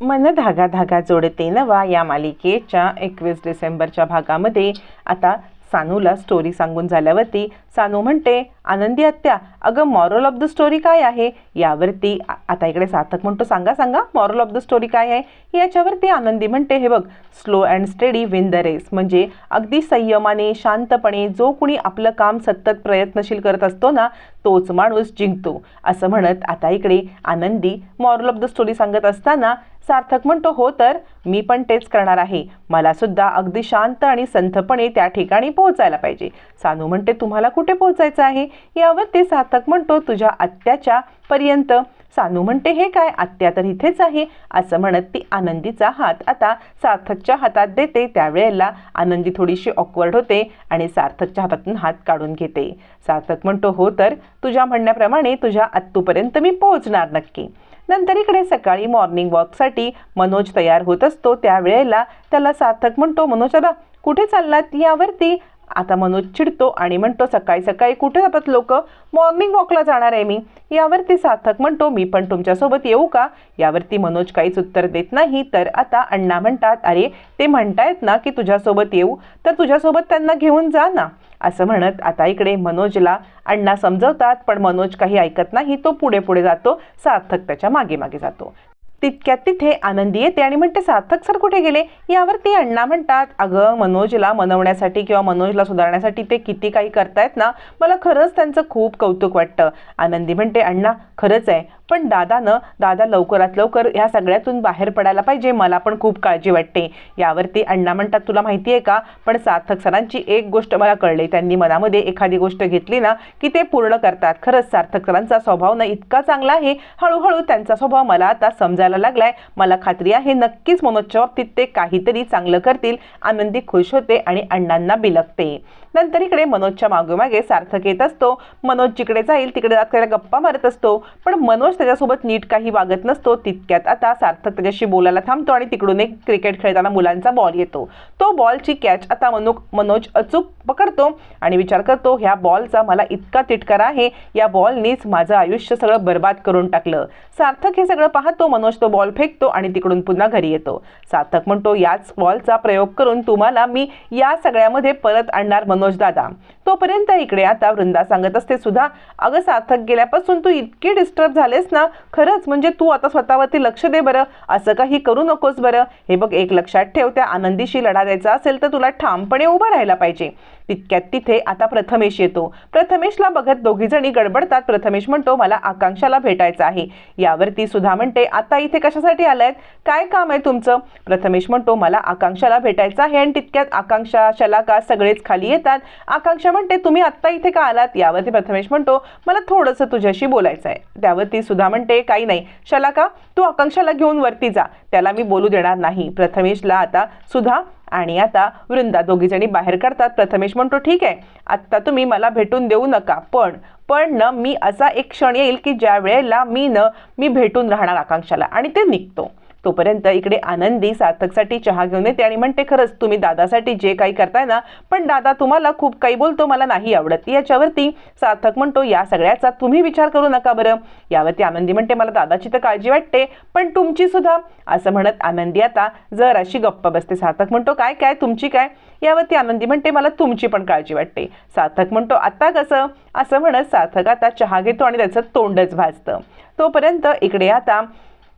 मन धागा धागा जोडते नवा या मालिकेच्या एकवीस डिसेंबरच्या भागामध्ये. आता सानूला स्टोरी सांगून झाल्यावरती सानू म्हणते आनंदी आत्या अगं मॉरल ऑफ द स्टोरी काय आहे? यावरती आता इकडे सार्थक म्हणतो सांगा सांगा मॉरल ऑफ द स्टोरी काय आहे? याच्यावरती आनंदी म्हणते हे बघ slow and steady win the race म्हणजे अगदी संयमाने शांतपणे जो कुणी आपलं काम सतत प्रयत्नशील करत असतो ना तोच माणूस जिंकतो. असं म्हणत आता इकडे आनंदी मॉरल ऑफ द स्टोरी सांगत असताना सार्थक म्हणतो हो तर मी पण तेच करणार आहे. मला सुद्धा अगदी शांत आणि संथपणे त्या ठिकाणी पोहोचायला पाहिजे. सानू म्हणते तुम्हाला कुठे पोहोचायचं आहे? यावर ते सार्थक म्हणतो तुझ्या आत्याच्या पर्यंत. सानू म्हणते हे काय आत्या तर इथेच आहे. असं म्हणत ती आनंदीचा हात आता सार्थकच्या हातात देते. त्यावेळेला आनंदी थोडीशी ऑकवर्ड होते आणि सार्थकच्या हातातून हात काढून घेते. सार्थक म्हणतो हो तर तुझ्या म्हणण्याप्रमाणे तुझ्या आत्तूपर्यंत मी पोहोचणार नक्की. नंतर इकडे सकाळी मॉर्निंग वॉकसाठी मनोज तयार होत असतो. त्यावेळेला त्याला सार्थक म्हणतो मनोज दादा कुठे चाललात? यावरती. आता मनोज चिडतो आणि म्हणतो सकाळी सकाळी कुठे जातात लोक? मॉर्निंग वॉकला जाणार आहे मी. यावरती सार्थक म्हणतो मी पण तुमच्यासोबत येऊ का? यावरती मनोज काहीच उत्तर देत नाही. तर आता अण्णा म्हणतात अरे ते म्हणतायत ना की तुझ्यासोबत येऊ तर तुझ्यासोबत त्यांना घेऊन जा ना. असं म्हणत आता इकडे मनोजला अण्णा समजवतात पण मनोज काही ऐकत नाही तो पुढे पुढे जातो सार्थक त्याच्यामागे मागे जातो. तितक्यात तिथे आनंदी येते आणि म्हणते सार्थक सर कुठे गेले? यावरती अण्णा म्हणतात अगं मनोजला मनवण्यासाठी किंवा मनोजला सुधारण्यासाठी ते किती काही करतायत ना मला खरंच त्यांचं खूप कौतुक वाटतं. आनंदी म्हणते अण्णा खरंच आहे पण दादानं दादा लवकरात लवकर ह्या सगळ्यातून बाहेर पडायला पाहिजे मला पण खूप काळजी वाटते. यावरती अण्णा म्हणतात तुला माहिती आहे का? पण सार्थक सरांची एक गोष्ट मला कळली. त्यांनी मनामध्ये एखादी गोष्ट घेतली ना की ते पूर्ण करतात. खरंच सार्थक सरांचा स्वभाव ना इतका चांगला आहे. हळूहळू त्यांचा स्वभाव मला आता समजायला लागलाय. मला खात्री आहे नक्कीच मनोजच्या बाबतीत ते काहीतरी चांगलं करतील. आनंदी खुश होते आणि अण्णांना बिलकते नंतर इकडे मनोजच्या मागोमागे सार्थक येत असतो. मनोज जिकडे जाईल तिकडे जात त्याला गप्पा मारत असतो. पण मनोज त्याच्यासोबत नीट काही वागत नसतो तितक्यात. आता सार्थक त्याच्याशी बोलायला थांबतो आणि तिकडून एक क्रिकेट खेळताना मुलांचा बॉल येतो. तो बॉलची कॅच आता मनो मनोज अचूक पकडतो आणि विचार करतो ह्या बॉलचा मला इतका तिटकारा आहे. या बॉलनीच माझं आयुष्य सगळं बर्बाद करून टाकलं. सार्थक हे सगळं पाहतो मनोज तो बॉल फेकतो आणि तिकडून पुन्हा घरी येतो. सार्थक म्हणतो याच बॉलचा प्रयोग करून तुम्हाला मी या सगळ्यामध्ये परत आणणार मनोज दादा. तोपर्यंत इकडे आता वृंदा सांगत असते सुद्धा अगं सार्थक गेल्यापासून तू इतकी डिस्टर्ब झालेस ना? खरंच म्हणजे तू आता स्वतःवरती लक्ष दे बरं. असं काही करू नकोस बरं. हे बघ एक लक्षात ठेव त्या आनंदीशी लढा द्यायचा असेल तर तुला ठामपणे उभं राहायला पाहिजे. तितक्यात तिथे आता प्रथमेश येतो. प्रथमेशला बघत दोघीजणी गडबडतात. प्रथमेश म्हणतो मला आकांक्षाला भेटायचं आहे. यावरती सुद्धा म्हणते आता इथे कशासाठी आलायत? काय काम आहे तुमचं? प्रथमेश म्हणतो मला आकांक्षाला भेटायचं आहे आणि तितक्यात आकांक्षा शलाका सगळेच खाली येतात? आकांक्षा म्हणते तुम्ही आत्ता इथे का आलात? यावरती प्रथमेश म्हणतो मला थोडंसं तुझ्याशी बोलायचं आहे त्यावरती सुद्धा म्हणते काही नाही. शलाका तू आकांक्षाला घेऊन वरती जा. त्याला मी बोलू देणार नाही. प्रथमेशला आता सुधा आणि आता वृंदा दोघीजणी बाहेर काढतात. प्रथमेश म्हणतो ठीक आहे. आत्ता तुम्ही मला भेटून देऊ नका. पण पण न मी असा एक क्षण येईल की ज्या वेळेला मी न मी भेटून राहणार आकांक्षाला. आणि ते निघतो. तोपर्यंत इकडे आनंदी सार्थकसाठी चहा घेऊन येते आणि म्हणते खरंच तुम्ही दादासाठी जे काही करताय ना पण दादा तुम्हाला खूप काही बोलतो मला नाही आवडत. याच्यावरती सार्थक म्हणतो या सगळ्याचा तुम्ही विचार करू नका बरं. यावरती आनंदी म्हणते मला दादाची तर काळजी वाटते पण तुमची सुद्धा. असं म्हणत आनंदी आता जर अशी गप्प बसते. सार्थक म्हणतो काय काय तुमची काय? यावरती आनंदी म्हणते मला तुमची पण काळजी वाटते. सार्थक म्हणतो आता कसं? असं म्हणत सार्थक आता चहा घेतो आणि त्याचं तोंडच भाजतं. तोपर्यंत इकडे आता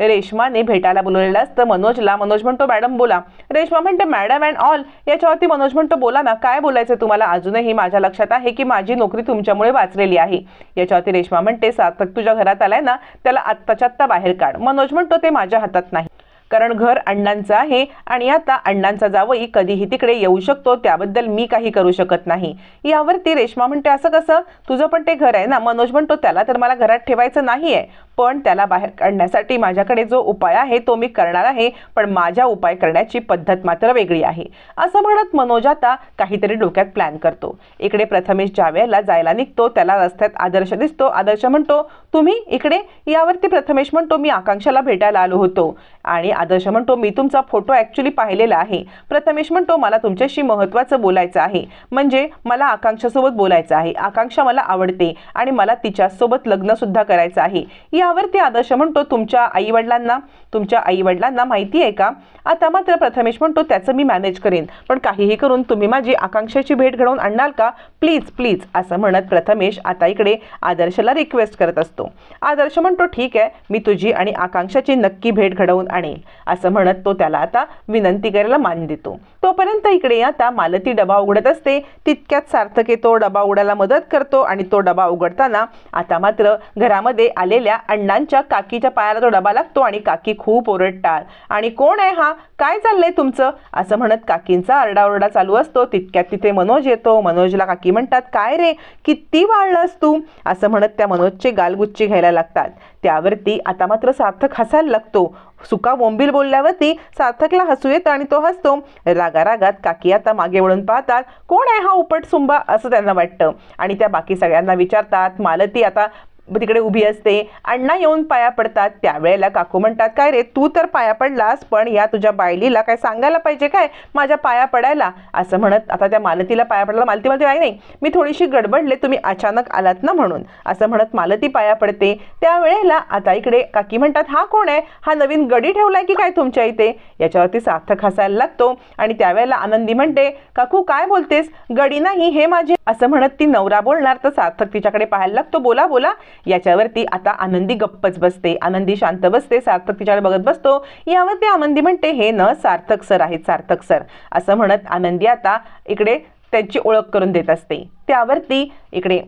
रेश्माने भेटायला बोलवलेलं असतं. मनोजला मनोज म्हणतो मॅडम बोला. रेश्मा म्हणते मॅडम अँड ऑल. याच्यावरती मनोज म्हणतो बोला ना काय बोलायचं तुम्हाला? अजूनही माझ्या लक्षात आहे की माझी नोकरी तुमच्यामुळे वाचलेली आहे. याच्यावरती रेश्मा म्हणते सार्थक तुझ्या घरात आलाय ना त्याला आत्ताच्या आत्ता बाहेर काढ. मनोज म्हणतो ते माझ्या हातात नाही. कारण घर अण्णांचं आहे आणि आता अण्णांचा जावई कधीही तिकडे येऊ शकतो त्याबद्दल मी काही करू शकत नाही. यावरती रेश्मा म्हणते असं कसं? तुझं पण ते घर आहे ना? मनोज म्हणतो त्याला तर मला घरात ठेवायचं नाही आहे पण त्याला बाहेर काढण्यासाठी माझ्याकडे जो उपाय आहे तो मी करणार आहे पण माझ्या उपाय करण्याची पद्धत मात्र वेगळी आहे. असं म्हणत मनोज आता काहीतरी डोक्यात प्लॅन करतो. इकडे प्रथमेश ज्या वेळेला जायला निघतो त्याला रस्त्यात आदर्श दिसतो. आदर्श म्हणतो तुम्ही इकडे यावरती प्रथमेश म्हणतो मी आकांक्षाला भेटायला आलो होतो. आणि आदर्श म्हणतो मी तुमचा फोटो ॲक्च्युली पाहिलेला आहे. प्रथमेश म्हणतो मला तुमच्याशी महत्त्वाचं बोलायचं आहे. म्हणजे मला आकांक्षासोबत बोलायचं आहे. आकांक्षा मला आवडते आणि मला तिच्यासोबत लग्नसुद्धा करायचं आहे. या यावरती आदर्श म्हणतो तुमच्या आईवडिलांना तुमच्या आईवडिलांना माहिती आहे का? आता मात्र प्रथमेश म्हणतो त्याचं मी मॅनेज करेन. पण काहीही करून तुम्ही माझी आकांक्षाची भेट घडवून आणणार का? प्लीज प्लीज असं म्हणत प्रथमेश आता इकडे आदर्शला रिक्वेस्ट करत असतो. आदर्श म्हणतो ठीक आहे मी तुझी आणि आकांक्षाची नक्की भेट घडवून आणेल असं म्हणत तो त्याला आता विनंती करायला मान देतो. तोपर्यंत इकडे आता मालती डबा उघडत असते. तितक्यात सार्थक तो डबा उघडायला मदत करतो आणि तो डबा उघडताना आता मात्र घरामध्ये आलेल्या अण्णांच्या काकीच्या पायाला तो डबा लागतो आणि काकी खूप ओरडतात. आणि कोण आहे हा? काय चाललंय तुमचं? असं म्हणत काकींचा आरडाओरडा चालू असतो. तितक्यात तिथे मनोज येतो. मनोजला काकी म्हणतात काय रे? किती वाढलास तू? असं म्हणत त्या मनोजचे गालगुच्ची घ्यायला लागतात. त्यावरती आता मात्र सार्थक हसायला लागतो. सुका बोंबील बोलल्यावरती सार्थकला हसू येतं आणि तो हसतो. रागारागात काकी आता मागे वळून पाहतात कोण आहे हा उपट सुंबा? असं त्यांना वाटतं. आणि त्या बाकी सगळ्यांना विचारतात मालती आता तिकडे उभी असते. अण्णा येऊन पाया पडतात. त्यावेळेला काकू म्हणतात काय रे तू तर पाया पडलास पण या तुझ्या बायलीला काय सांगायला पाहिजे काय? माझ्या पाया पडायला. असं म्हणत आता त्या मालतीला पाया पडला. मालती मालती नाही नाही मी थोडीशी गडबडले तुम्ही अचानक आलात ना म्हणून. असं म्हणत मालती पाया पडते. त्यावेळेला आता इकडे काकी म्हणतात हा कोण आहे? हा नवीन गडी ठेवलाय की काय तुमच्या इथे? याच्यावरती सार्थक हसायला लागतो. आणि त्यावेळेला आनंदी म्हणते काकू काय बोलतेस? गडी नाही हे माझे. असं म्हणत ती नवरा बोलणार तर सार्थक तिच्याकडे पाहायला लागतो. बोला बोला. याच्यावरती आता आनंदी गप्पच बसते आनंदी शांत बसते सार्थक तिच्याकडे बघत बसतो. यावरती आनंदी म्हणते हे न सार्थक सर आहेत सार्थक सर. असं म्हणत आनंदी आता इकडे त्यांची ओळख करून देत असते. त्यावरती इकडे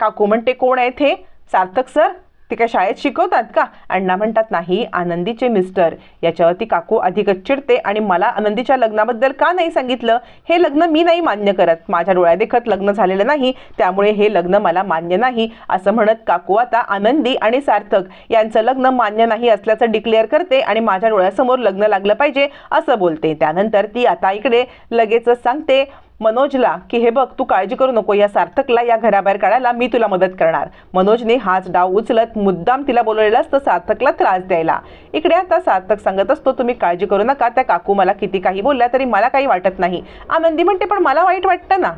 काकू म्हणते कोण आहेत हे? सार्थक सर? ते काय शाळेत शिकवतात का? अण्णा म्हणतात नाही आनंदीचे मिस्टर. याच्यावरती काकू अधिकच चिडते आणि मला आनंदीच्या लग्नाबद्दल का नाही सांगितलं? हे लग्न मी नाही मान्य करत. माझ्या डोळ्यादेखत लग्न झालेलं नाही त्यामुळे हे लग्न मला मान्य नाही असं म्हणत काकू आता आनंदी आणि सार्थक. यांचं लग्न मान्य नाही असल्याचं डिक्लेअर करते आणि माझ्या डोळ्यासमोर लग्न लागलं पाहिजे असं बोलते. त्यानंतर ती आता इकडे लगेचच सांगते मनोजला की हे बघ तू काळजी करू नको या सार्थकला या घराबाहेर काढायला मी तुला मदत करणार. मनोजने हाच डाव उचलत मुद्दाम तिला बोलवलेलाच असतं सार्थकला त्रास द्यायला. इकडे आता सार्थक सांगत असतो तुम्ही काळजी करू नका त्या काकू मला किती काही बोलल्या तरी मला काही वाटत नाही. आनंदी म्हणते पण मला वाईट वाटतं ना.